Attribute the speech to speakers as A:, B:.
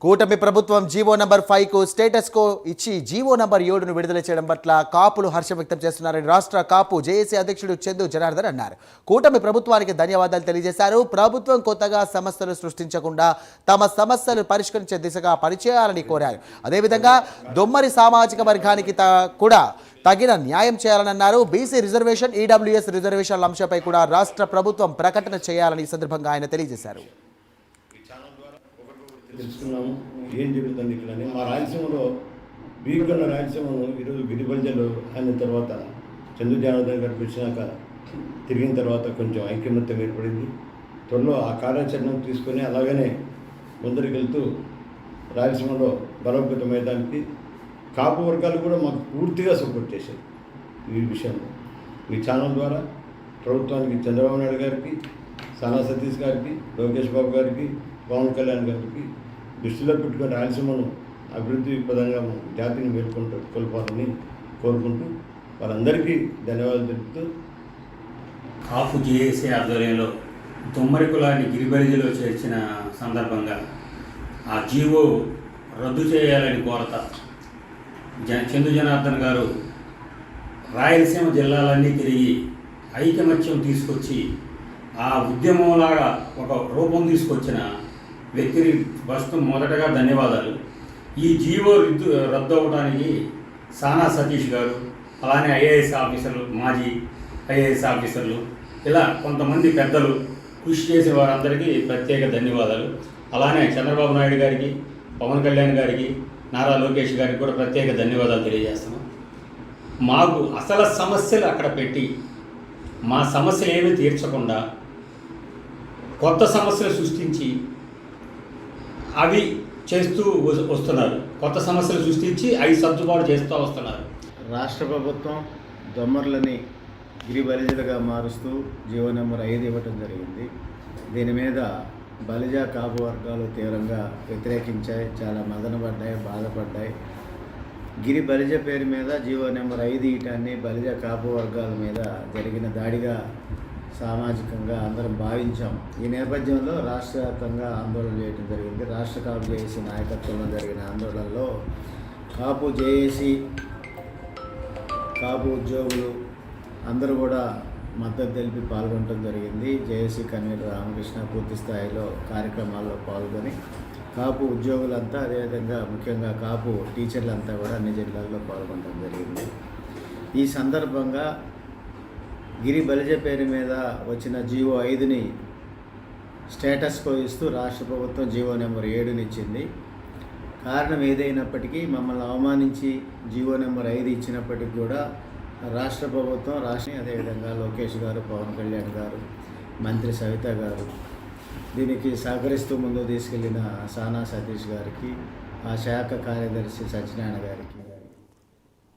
A: కూటమి ప్రభుత్వం GO number ఫైవ్కు స్టేటస్ కో ఇచ్చి జీవో నంబర్ ఏడును విడుదల చేయడం పట్ల కాపులు హర్షం వ్యక్తం చేస్తున్నారని రాష్ట్ర కాపు జేఏసీ అధ్యక్షుడు చందు జనార్దన్ అన్నారు. కూటమి ప్రభుత్వానికి ధన్యవాదాలు తెలియజేశారు. ప్రభుత్వం కొత్తగా సమస్యలు సృష్టించకుండా తమ సమస్యలు పరిష్కరించే దిశగా పనిచేయాలని కోరారు. అదేవిధంగా దొమ్మరి సామాజిక వర్గానికి త- కూడా తగిన న్యాయం చేయాలని అన్నారు బీసీ రిజర్వేషన్ ఈడబ్ల్యూఎస్ రిజర్వేషన్ల అంశంపై కూడా రాష్ట్ర ప్రభుత్వం ప్రకటన చేయాలని ఈ సందర్భంగా ఆయన తెలియజేశారు.
B: తెలుసుకున్నాము. ఏం జరుగుతుంది ఇక్కడ అని మా రాయలసీమలో బీగున్న రాయలసీమను ఈరోజు గిరిబంజలు అయిన తర్వాత చంద్రు జనార్దన్ గారికి వచ్చినాక తిరిగిన తర్వాత కొంచెం ఐక్యమత్యం ఏర్పడింది. త్వరలో ఆ కార్యాచరణ తీసుకొని అలాగనే ముందరికి వెళ్తూ రాయలసీమలో బలోపేతమయ్యడానికి కాపు వర్గాలు కూడా మాకు పూర్తిగా సపోర్ట్ చేశారు ఈ విషయంలో. మీ ఛానల్ ద్వారా ప్రభుత్వానికి చంద్రబాబు నాయుడు గారికి సానా సతీష్ గారికి లోకేష్ బాబు గారికి పవన్ కళ్యాణ్ గారికి దృష్టిలో పెట్టుకుని రాయలసీమను అభివృద్ధి పదంగా జాతిని మేల్కొంటూ కొల్పాలని కోరుకుంటూ వారందరికీ ధన్యవాదాలు తెలుపుతూ
C: కాపు జేఏసీ ఆధ్వర్యంలో తుమ్మరి కులాన్ని గిరిబరిధిలో చేర్చిన సందర్భంగా ఆ జీవో రద్దు చేయాలని కోరత జ చందు జనార్దన్ గారు రాయలసీమ జిల్లాలన్నీ తిరిగి ఐకమత్యం తీసుకొచ్చి ఆ ఉద్యమంలాగా ఒక రూపం తీసుకొచ్చిన వ్యక్తిని ఫస్ట్ మొదటగా ధన్యవాదాలు. ఈ జీవో రద్దు రద్దు అవ్వడానికి సానా సతీష్ గారు అలానే ఐఏఎస్ ఆఫీసర్లు మాజీ ఐఏఎస్ ఆఫీసర్లు ఇలా కొంతమంది పెద్దలు కృషి చేసిన వారందరికీ ప్రత్యేక ధన్యవాదాలు. అలానే చంద్రబాబు నాయుడు గారికి పవన్ కళ్యాణ్ గారికి నారా లోకేష్ గారికి కూడా ప్రత్యేక ధన్యవాదాలు తెలియజేస్తున్నాం. మాకు అసలు సమస్యలు అక్కడ పెట్టి మా సమస్యలు ఏమీ తీర్చకుండా కొత్త సమస్యలు సృష్టించి అవి చేస్తూ వస్తున్నారు. కొత్త సమస్యలు సృష్టించి అవి సర్దుబాటు చేస్తూ వస్తున్నారు.
D: రాష్ట్ర ప్రభుత్వం దొమ్మర్లని గిరి బలిజలుగా మారుస్తూ జీవో నెంబర్ ఐదు ఇవ్వటం జరిగింది. దీని మీద బలిజ కాపు వర్గాలు తీవ్రంగా వ్యతిరేకించాయి. చాలా మదనపడ్డాయి బాధపడ్డాయి. గిరి బలిజ పేరు మీద జీవో నెంబర్ ఐదు ఇటాన్ని బలిజ కాపు వర్గాల మీద జరిగిన దాడిగా సామాజికంగా అందరం భావించాం. ఈ నేపథ్యంలో రాష్ట్ర వ్యాప్తంగా ఆందోళన చేయడం జరిగింది. రాష్ట్ర కాపు జేఏసీ నాయకత్వంలో జరిగిన ఆందోళనలో కాపు జేఏసీ కాపు ఉద్యోగులు అందరూ కూడా మద్దతు తెలిపి పాల్గొనడం జరిగింది. జేఏసీ కన్వీనర్ రామకృష్ణ పూర్తి స్థాయిలో కార్యక్రమాల్లో పాల్గొని కాపు ఉద్యోగులంతా అదేవిధంగా ముఖ్యంగా కాపు టీచర్లంతా కూడా అన్ని జిల్లాల్లో పాల్గొనడం జరిగింది. ఈ సందర్భంగా గిరి బలిజ పేరు మీద వచ్చిన జీవో ఐదుని స్టేటస్కో ఇస్తూ రాష్ట్ర ప్రభుత్వం జీవో నెంబర్ ఏడునిచ్చింది కారణం ఏదైనప్పటికీ మమ్మల్ని అవమానించి జీవో నెంబర్ ఐదు ఇచ్చినప్పటికీ కూడా రాష్ట్ర ప్రభుత్వం రాష్ట్ర అదేవిధంగా లోకేష్ గారు పవన్ కళ్యాణ్ గారు మంత్రి సవిత గారు దీనికి సహకరిస్తూ ముందు తీసుకెళ్ళిన సానా సతీష్ గారికి ఆ శాఖ కార్యదర్శి సత్యనారాయణ గారికి